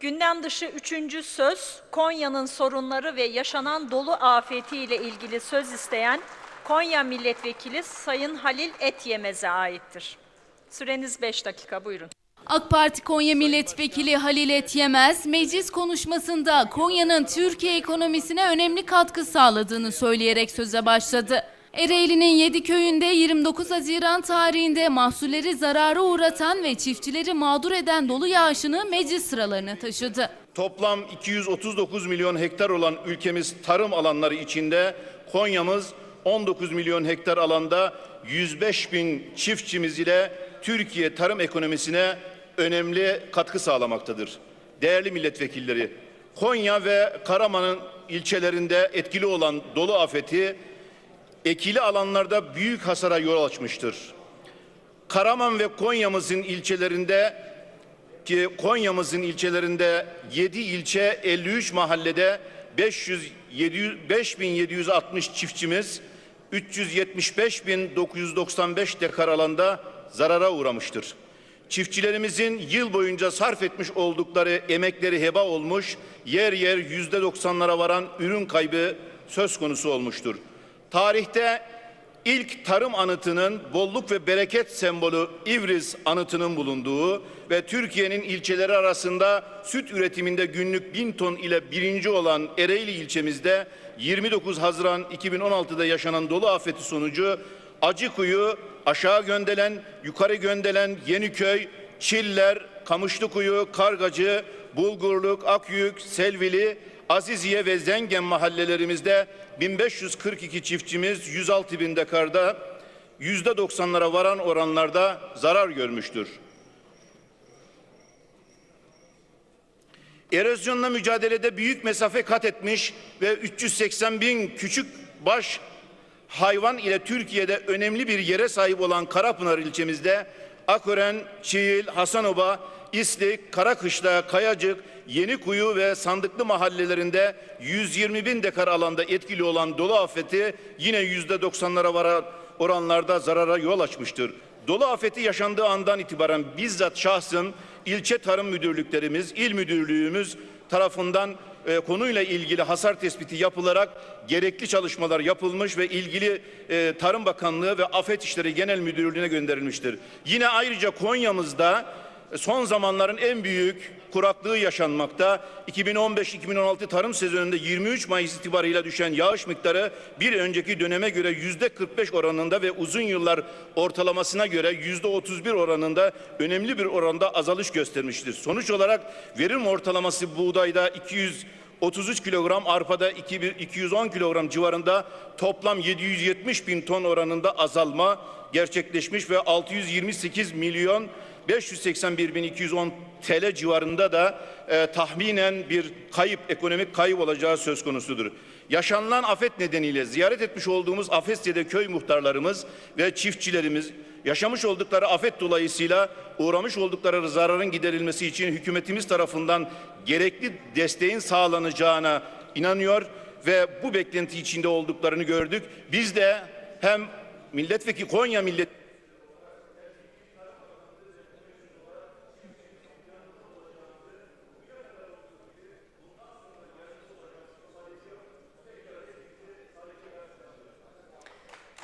Gündem dışı üçüncü söz, Konya'nın sorunları ve yaşanan dolu afetiyle ilgili söz isteyen Konya Milletvekili Sayın Halil Etyemez'e aittir. Süreniz 5 dakika, buyurun. AK Parti Konya Milletvekili Halil Etyemez, meclis konuşmasında Konya'nın Türkiye ekonomisine önemli katkı sağladığını söyleyerek söze başladı. Ereğli'nin 7 köyünde 29 Haziran tarihinde mahsulleri zarara uğratan ve çiftçileri mağdur eden dolu yağışını meclis sıralarına taşıdı. Toplam 239 milyon hektar olan ülkemiz tarım alanları içinde Konya'mız 19 milyon hektar alanda 105 bin çiftçimiz ile Türkiye tarım ekonomisine önemli katkı sağlamaktadır. Değerli milletvekilleri, Konya ve Karaman'ın ilçelerinde etkili olan dolu afeti ekili alanlarda büyük hasara yol açmıştır. Karaman ve Konya'mızın ilçelerinde ki Konya'mızın ilçelerinde 7 ilçe 53 mahallede 500 700 5760 çiftçimiz 375.995 dekar alanda zarara uğramıştır. Çiftçilerimizin yıl boyunca sarf etmiş oldukları emekleri heba olmuş, yer yer yüzde doksanlara varan ürün kaybı söz konusu olmuştur. Tarihte ilk tarım anıtının bolluk ve bereket sembolü İvriz anıtının bulunduğu ve Türkiye'nin ilçeleri arasında süt üretiminde günlük bin ton ile birinci olan Ereğli ilçemizde 29 Haziran 2016'da yaşanan dolu afeti sonucu Acıkuyu, Aşağı Göndelen, Yukarı Göndelen, Yeniköy, Çiller, Kamışlıkuyu, Kargacı, Bulgurluk, Akyük, Selvili, Aziziye ve Zengen mahallelerimizde 1542 çiftçimiz 106 bin dekarda yüzde 90'lara varan oranlarda zarar görmüştür. Erozyonla mücadelede büyük mesafe kat etmiş ve 380 bin küçük baş hayvan ile Türkiye'de önemli bir yere sahip olan Karapınar ilçemizde Akören, Çiğil, Hasanoba, İslik, Karakışla, Kayacık, Yenikuyu ve Sandıklı mahallelerinde 120 bin dekar alanda etkili olan dolu afeti yine yüzde 90'lara varan oranlarda zarara yol açmıştır. Dolu afeti yaşandığı andan itibaren bizzat şahsım ilçe tarım müdürlüklerimiz, il müdürlüğümüz tarafından e, konuyla ilgili hasar tespiti yapılarak gerekli çalışmalar yapılmış ve ilgili e, Tarım Bakanlığı ve Afet İşleri Genel Müdürlüğü'ne gönderilmiştir. Yine ayrıca Konya'mızda son zamanların en büyük kuraklığı yaşanmakta. 2015-2016 tarım sezonunda 23 Mayıs itibarıyla düşen yağış miktarı bir önceki döneme göre yüzde 45 oranında ve uzun yıllar ortalamasına göre yüzde 31 oranında önemli bir oranda azalış göstermiştir. Sonuç olarak verim ortalaması buğdayda 200 33 kilogram, arpada 210 kilogram civarında toplam 770 bin ton oranında azalma gerçekleşmiş ve 628 milyon 581.210 TL civarında da e, tahminen bir kayıp, ekonomik kayıp olacağı söz konusudur. Yaşanılan afet nedeniyle ziyaret etmiş olduğumuz Afesye'de köy muhtarlarımız ve çiftçilerimiz yaşamış oldukları afet dolayısıyla uğramış oldukları zararın giderilmesi için hükümetimiz tarafından gerekli desteğin sağlanacağına inanıyor ve bu beklenti içinde olduklarını gördük. Biz de hem milletvekili Konya millet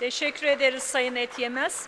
Teşekkür ederiz Sayın Etyemez.